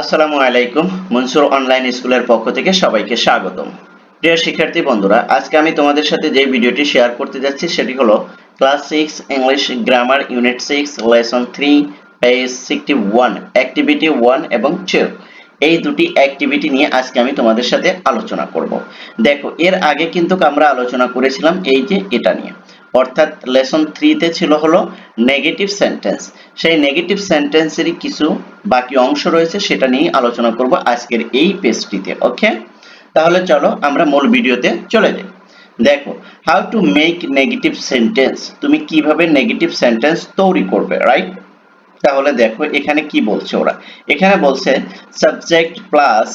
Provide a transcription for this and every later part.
আসসালামু আলাইকুম, মনসুর অনলাইন স্কুলের পক্ষ থেকে সবাইকে স্বাগতম। প্রিয় শিক্ষার্থী বন্ধুরা, আজকে আমি তোমাদের সাথে যে ভিডিওটি শেয়ার করতে যাচ্ছি সেটি হলো class six English grammar unit six lesson three page sixty one activity one এবং টু এই দুটি অ্যাক্টিভিটি নিয়ে আজকে আমি তোমাদের সাথে আলোচনা করব। দেখো, এর আগে কিন্তু আমরা আলোচনা করেছিলাম এই যে এটা নিয়ে। অর্থাৎ লেসন থ্রিতে ছিল হলো নেগেটিভ সেন্টেন্স সেই নেগেটিভ সেন্টেন্সেরই কিছু বাকি অংশ রয়েছে, সেটা নিয়ে আলোচনা করব আজকের এই পেজটিতে ওকে তাহলে চলো আমরা মূল ভিডিওতে চলে যাই। দেখো how to make negative sentence তুমি কীভাবে নেগেটিভ সেন্টেন্স তৈরি করবে রাইট তাহলে দেখো, এখানে কি বলছে ওরা? এখানে বলছে subject plus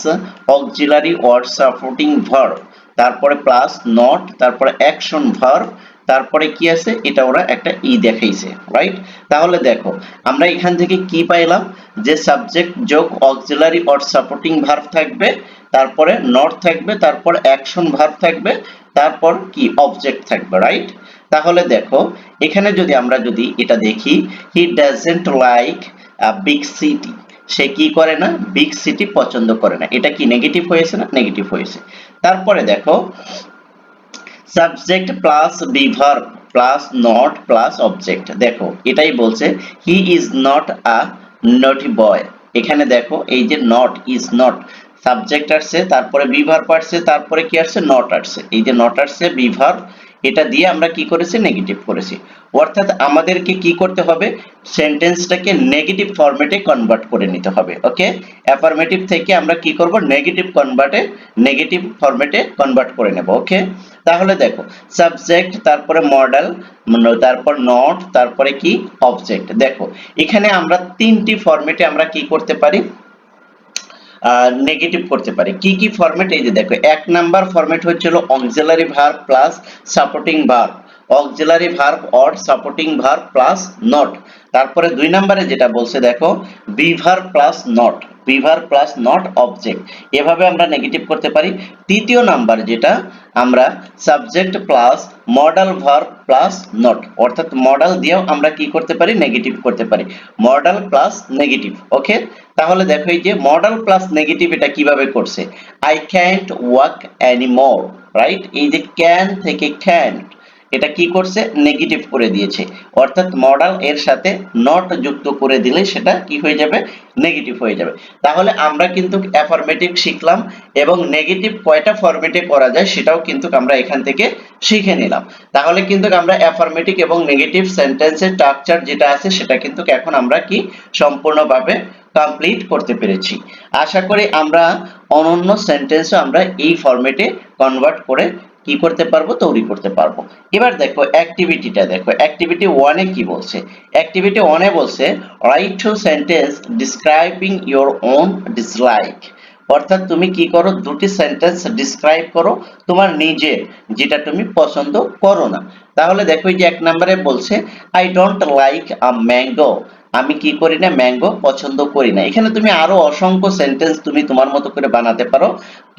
auxiliary word supporting verb তারপরে প্লাস নট তারপরে অ্যাকশন ভার্ব তারপরে কি আছে? এটা ওরা একটা ই দেখাইছে রাইট তাহলে দেখো, আমরা এখান থেকে কি পাইলাম? যে সাবজেক্ট যোগ অক্সিলারি অর সাপোর্টিং ভার্ব থাকবে, তারপরে নট থাকবে, তারপর অ্যাকশন ভার্ব থাকবে, তারপর কি? অবজেক্ট থাকবে রাইট তাহলে দেখো, এখানে যদি আমরা যদি এটা দেখি he doesn't like big city সে কি করে না? বিগ সিটি পছন্দ করে না। এটা কি নেগেটিভ হয়েছে না নেগেটিভ হয়েছে? তারপরে দেখো subject plus be verb plus not plus object দেখো, এটাই বলছে হি ইজ নট আ নটি বয় এখানে দেখো, এই যে নট ইজ নট সাবজেক্ট আসছে, তারপরে বিভার আসছে তারপরে কি আসছে নট আসছে। এই যে নট আসছে বিভার এটা দিয়ে আমরা কি করেছি? নেগেটিভ করেছি। অর্থাৎ আমাদেরকে কি করতে হবে? সেন্টেন্সটাকে নেগেটিভ ফরম্যাটে কনভার্ট করে নিতে হবে ওকে অ্যাফার্মেটিভ থেকে আমরা কি করব? নেগেটিভ কনভার্টে নেগেটিভ ফরম্যাটে কনভার্ট করে নেব ওকে তাহলে দেখো সাবজেক্ট তারপরে মডেল তারপর নট তারপরে কি? অবজেক্ট দেখো, এখানে আমরা তিনটি ফরম্যাটে আমরা কি করতে পারি? নেগেটিভ করতে পারে। কি কি ফরম্যাট এই যে দেখো, এক নাম্বার ফরম্যাট হচ্ছিল auxiliary verb plus supporting verb auxiliary verb or supporting verb plus not তারপরে দুই নম্বরে যেটা বলছে, দেখো be verb plus not be verb plus not object এভাবে আমরা নেগেটিভ করতে পারি। তৃতীয় নাম্বার যেটা, আমরা subject plus model verb plus not অর্থাৎ মডেল দিয়েও আমরা কি করতে পারি? নেগেটিভ করতে পারি। মডেল প্লাস নেগেটিভ ওকে তাহলে দেখো এই যে মডেল প্লাস নেগেটিভ এটা কীভাবে করছে? I can't walk anymore right এই যে ক্যান থেকে ক্যান্ট এটা কি করছে? নেগেটিভ করে দিয়েছে। অর্থাৎ মডেল এর সাথে নট যুক্ত করে দিলে সেটা কি হয়ে যাবে? নেগেটিভ হয়ে যাবে। তাহলে আমরা কিন্তু অ্যাফার্মেটিভ শিখলাম এবং নেগেটিভ কয়টা ফরম্যাটে করা যায় সেটাও কিন্তু আমরা এখান থেকে শিখে নিলাম। তাহলে কিন্তু আমরা অ্যাফার্মেটিভ এবং নেগেটিভ সেন্টেন্সের স্ট্রাকচার যেটা আছে সেটা কিন্তু এখন আমরা কি সম্পূর্ণভাবে কমপ্লিট করতে পেরেছি। আশা করি আমরা অনন্য সেন্টেন্সও আমরা এই ফরম্যাটে কনভার্ট করে কি করতে পারব? তৈরি করতে পারব। এবার দেখো অ্যাক্টিভিটিটা দেখো। অ্যাক্টিভিটি ওয়ানে কি বলছে? অ্যাক্টিভিটি ওয়ানে বলছে write two sentence describing your own dislike অর্থাৎ তুমি কি করো? দুটি সেন্টেন্স ডিসক্রাইব করো তোমার নিজের, যেটা তুমি পছন্দ করো না। তাহলে দেখো এই যে এক নম্বরে বলছে I don't like a mango আমি কি করি না ম্যাঙ্গো পছন্দ করি না। এখানে তুমি আরও অসংখ্য সেন্টেন্স তুমি তোমার মতো করে বানাতে পারো।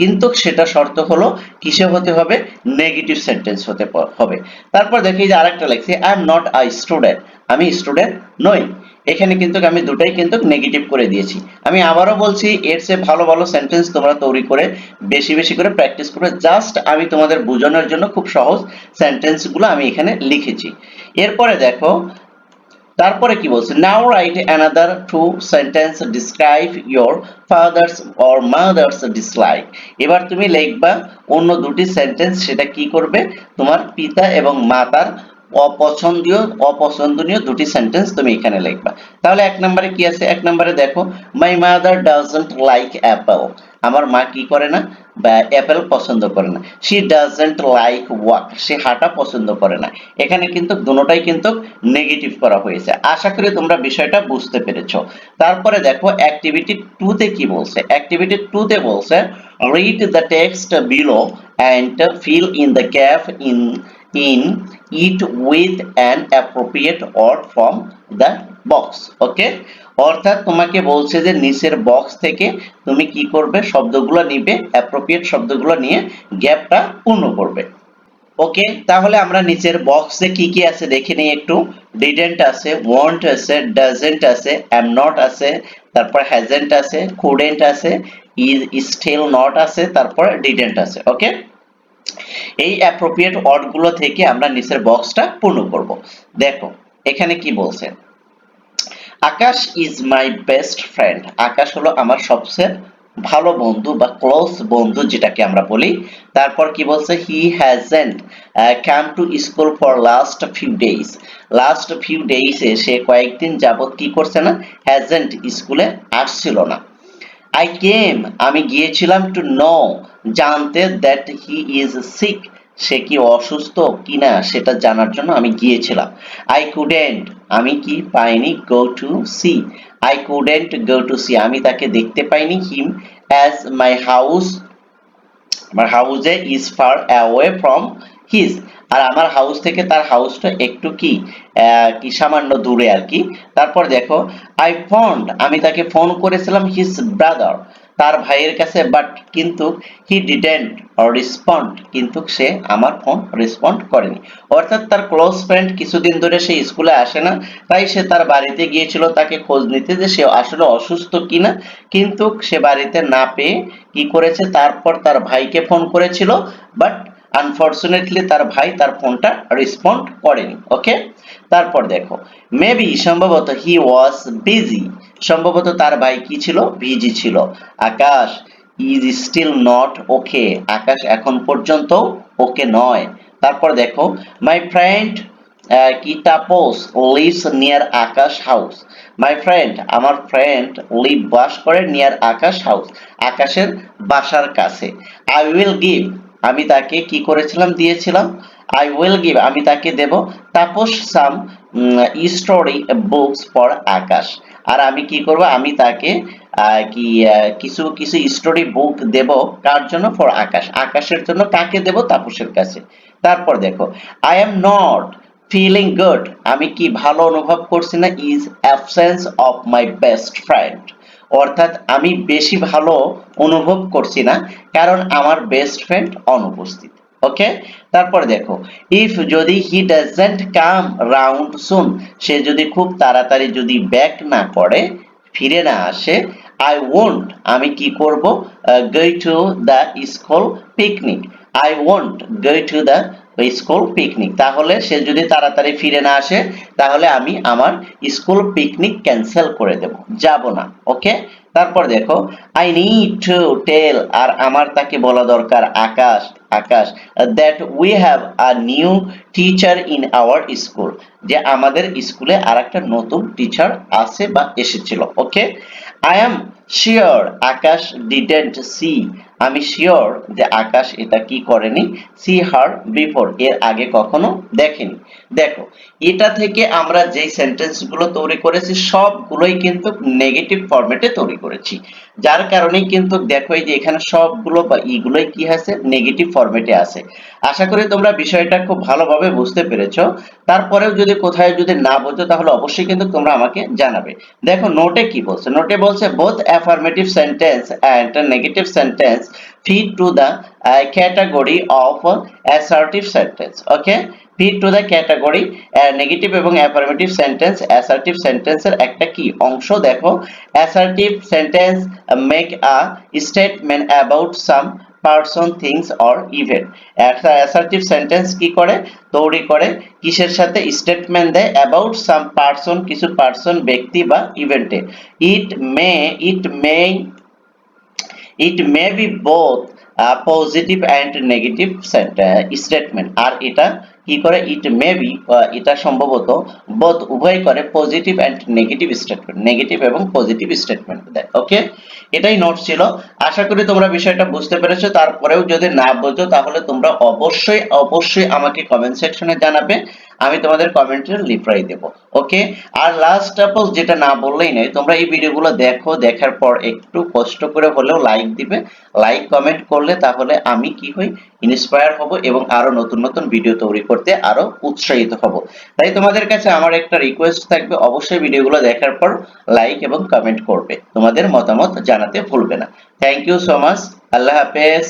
কিন্তু সেটা শর্ত হলো, কিসে হতে হবে? নেগেটিভ সেন্টেন্স হতে হবে। তারপর দেখি যে আরেকটা লেখছি I am not I student আমি স্টুডেন্ট নই। এখানে কিন্তু আমি দুটাই কিন্তু নেগেটিভ করে দিয়েছি। আমি আবারও বলছি, এর চেয়ে ভালো ভালো সেন্টেন্স তোমরা তৈরি করে, বেশি বেশি করে প্র্যাকটিস করে জাস্ট আমি তোমাদের বোঝানোর জন্য খুব সহজ সেন্টেন্সগুলো আমি এখানে লিখেছি। এরপরে দেখো তারপরে কি বলছে? Now write another two sentence describe your father's or mother's dislike এবার তুমি লিখবা অন্য দুটি সেন্টেন্স সেটা কি করবে? তোমার পিতা এবং মাতার অপছন্দীয়, অপছন্দনীয় দুটি সেন্টেন্স তুমি এখানে লিখবা। তাহলে এক নম্বরে কি আছে? এক নম্বরে দেখো my mother doesn't like apple আমার মা কি করে না? অ্যাপেল পছন্দ করে না। শি ডাজন্ট লাইক ওয়াক সে হাঁটা পছন্দ করে না। এখানে কিন্তু দুটোটাই কিন্তু নেগেটিভ করা হয়েছে। আশা করি তোমরা বিষয়টা বুঝতে পেরেছ। তারপরে দেখো অ্যাক্টিভিটি তে কি বলছে? অ্যাক্টিভিটি তে বলছে read the text below and fill in the gap in in it with an appropriate word from the box, okay? অর্থাৎ তোমাকে বলছে যে নিচের বক্স থেকে তুমি কি করবে? শব্দগুলো নিবে অ্যাপ্রোপ্রিয়েট শব্দগুলো নিয়ে গ্যাপটা পূর্ণ করবে, ওকে? তাহলে আমরা নিচের বক্সে কি কি আছে দেখে নিই একটু। ডিডেন্ট আছে ওয়ান্ট আছে ডাজেন্ট আছে এম নট আছে, তারপর হ্যাজেন্ট আছে কুডেন্ট আছে ইজ স্টিল নট আছে, তারপর ডিডেন্ট আছে, ওকে? এই অ্যাপ্রোপ্রিয়েট ওয়ার্ডগুলো থেকে আমরা নিচের বক্সটা পূর্ণ করব। দেখো, এখানে কি বলছে? Akash is my best friend Akash হলো আমার সবচেয়ে ভালো বন্ধু বা ক্লোজ বন্ধু যেটাকে আমরা বলি। তারপর কি বলছে? He hasn't come to school for last few days last few days সে কয়েকদিন যাবত কি করছে না? হ্যাজেন্ট স্কুলে আসছিল না। আই কেম আমি গিয়েছিলাম টু নো জানতে দ্যাট হি ইজ সিক সে কি অসুস্থ কিনা সেটা জানার জন্য আমি গিয়েছিলাম। আই কুডেন্ট আমি কি পাইনি go to see I couldn't go to see আমি তাকে দেখতে পাইনি হিম অ্যাজ মাই হাউস আমার হাউসে is far away from his আর আমার হাউস থেকে তার হাউসটা একটু কি কি সামান্য দূরে আর কি। তারপর দেখো আই ফোন আমি তাকে ফোন করেছিলাম হিজ ব্রাদার তার ভাইয়ের কাছে বাট কিন্তু হি ডিডেন্ট রেসপন্ড কিন্তু সে আমার ফোন রেসপন্ড করেনি। অর্থাৎ তার ক্লোজ ফ্রেন্ড কিছুদিন ধরে সে স্কুলে আসে না, তাই সে তার বাড়িতে গিয়েছিল, তাকে খোঁজ নিতে যে সে আসলে অসুস্থ কিনা। কিন্তু সে বাড়িতে না পেয়ে কি করেছে, তারপর তার ভাইকে ফোন করেছিল বাট আনফরচুনেটলি তার ভাই তার ফোনটা রেসপন্ড করেনি ওকে তারপর দেখো মেবি সম্ভবত হি ওয়াজ বিজি সম্ভবত তার ভাই কি ছিল? বিজি ছিল। Akash is still not okay Akash এখন পর্যন্ত ওকে নয়। তারপর দেখো মাই ফ্রেন্ড কি Tapas lives near Akash house my friend আমার ফ্রেন্ড লিভ বাস করে নিয়ার আকাশ হাউস আকাশের বাসার কাছে। আই উইল গিভ আমি তাকে কি করেছিলাম? দিয়েছিলাম আই উইল গিভ আমি তাকে দেব। Tapas some story books for Akash. আর আমি কি করব? আমি তাকে কি কিছু কিছু স্টোরি বুক দেব। কার জন্য? ফর আকাশ। আকাশের জন্য কাকে দেব? তাপসের কাছে। তারপর দেখো I am not feeling good আমি কি ভালো অনুভব করছি না? Is absence of my best friend অর্থাৎ আমি বেশি ভালো অনুভব করছি না, কারণ আমার বেস্ট ফ্রেন্ড অনুপস্থিত। ওকে তারপর দেখো ইফ যদি হি ডাজেন্ট কাম রাউন্ড সুন সে যদি খুব তাড়াতাড়ি যদি ব্যাক না করে, ফিরে না আসে আই ওন্ট আমি কি করব? Go to the school picnic I won't go to the school picnic তাহলে সে যদি তাড়াতাড়ি ফিরে না আসে, তাহলে আমি আমার স্কুল পিকনিক ক্যান্সেল করে দেব, যাব না ওকে তারপর দেখো আই নিড টু টেল আর আমার তাকে বলা দরকার, Akash Akash that we have a new teacher in our school যে আমাদের স্কুলে আর একটা নতুন টিচার আছে বা এসেছিল okay I am sure Akash didn't see আমি শিওর যে আকাশ এটা কি করেনি? সি হার বিফোর, এর আগে কখনো দেখেনি। দেখো, এটা থেকে আমরা যে সেন্টেন্সগুলো তৈরি করেছি, সবগুলোই কিন্তু নেগেটিভ ফরম্যাটে তৈরি করেছি। যার কারণেই কিন্তু দেখো এই যে এখানে সবগুলো বা ইগুলোই কি আছে? নেগেটিভ ফরম্যাটে আছে। আশা করি তোমরা বিষয়টা খুব ভালোভাবে বুঝতে পেরেছ। তারপরেও যদি কোথায় যদি না বোঝো, তাহলে অবশ্যই কিন্তু তোমরা আমাকে জানাবে। দেখো নোটে কি বলছে? নোটে বলছে both affirmative sentence and negative sentence fit to the category of assertive sentence okay fit to the category negative এবং অ্যাফার্মেটিভ সেন্টেন্স অ্যাসার্টিভ সেন্টেন্সের একটা কি অংশ? দেখো assertive sentence make a statement about some person things or event assertive sentence কি করে? তৈরি করে, কিসের সাথে স্টেটমেন্ট দেয়? অ্যাবাউট সাম পারসন কিছু পারসন ব্যক্তি বা ইভেন্টে it may it may it may be both positive and negative statement আর এটা কি করে? ইট মে বি এটা সম্ভবত বোধ উভয় করে positive and negative statement negative এবং পজিটিভ স্টেটমেন্ট দেয় ওকে এটাই নোট ছিল। আশা করি তোমরা বিষয়টা বুঝতে পেরেছ। তারপরেও যদি না বোঝো, তাহলে তোমরা অবশ্যই অবশ্যই আমাকে কমেন্ট সেকশনে জানাবে। আমি তোমাদের কমেন্টের রিপ্লাই দেব ওকে আর লাস্ট সাপোজ যেটা না বললেই নয়, তোমরা এই ভিডিওগুলো দেখো, দেখার পর একটু কষ্ট করে হলেও লাইক দিবে। লাইক কমেন্ট করলে তাহলে আমি কি হই? ইন্সপায়ার হব এবং আরও নতুন নতুন ভিডিও তৈরি করতে আরও উৎসাহিত হব। তাই তোমাদের কাছে আমার একটা রিকোয়েস্ট থাকবে, অবশ্যই ভিডিওগুলো দেখার পর লাইক এবং কমেন্ট করবে। তোমাদের মতামত জানাতে ভুলবে না। থ্যাংক ইউ সো মাচ আল্লাহ হাফেজ।